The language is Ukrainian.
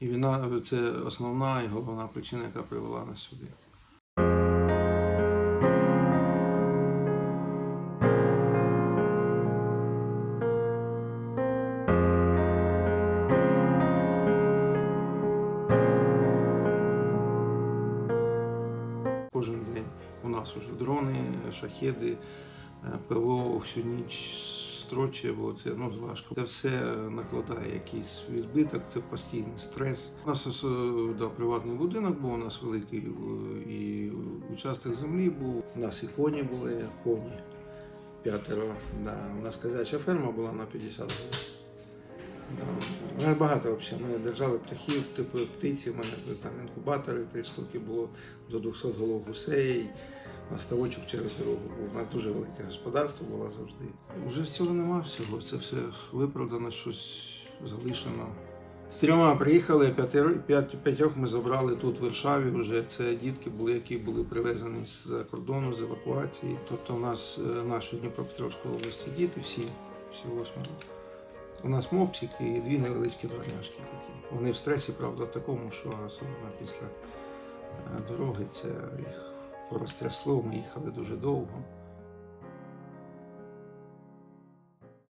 І війна це основна і головна причина, яка привела нас сюди. Кожен день у нас уже дрони, шахеди, е, ПВО всю ніч бо це ну, важко. Це все накладає якийсь відбиток, це постійний стрес. У нас е, да, приватний будинок був, у нас великий е, і участок землі був. У нас і коні були, коні п'ятеро. Да. У нас козяча ферма була на 50 голів. Да. У нас багато взагалі. Ми держали птахів, типу птиці, у мене там інкубатори, три штуки було до 200 голов гусей. У ставочок через дорогу. У нас дуже велике господарство було завжди. Вже цього нема всього. Це все виправдано, щось залишено. З трьома приїхали, п'ятьох ми забрали тут в Варшаві. Вже це дітки були, які були привезені з-за кордону, з евакуації. Тобто у нас е, нашої Дніпропетровської області діти всі, всі восьмеро. У нас мопсик і дві невеличкі дворняшки такі. Вони в стресі, правда, такому, що особливо після е, дороги це їх порозтрясло, ми їхали дуже довго.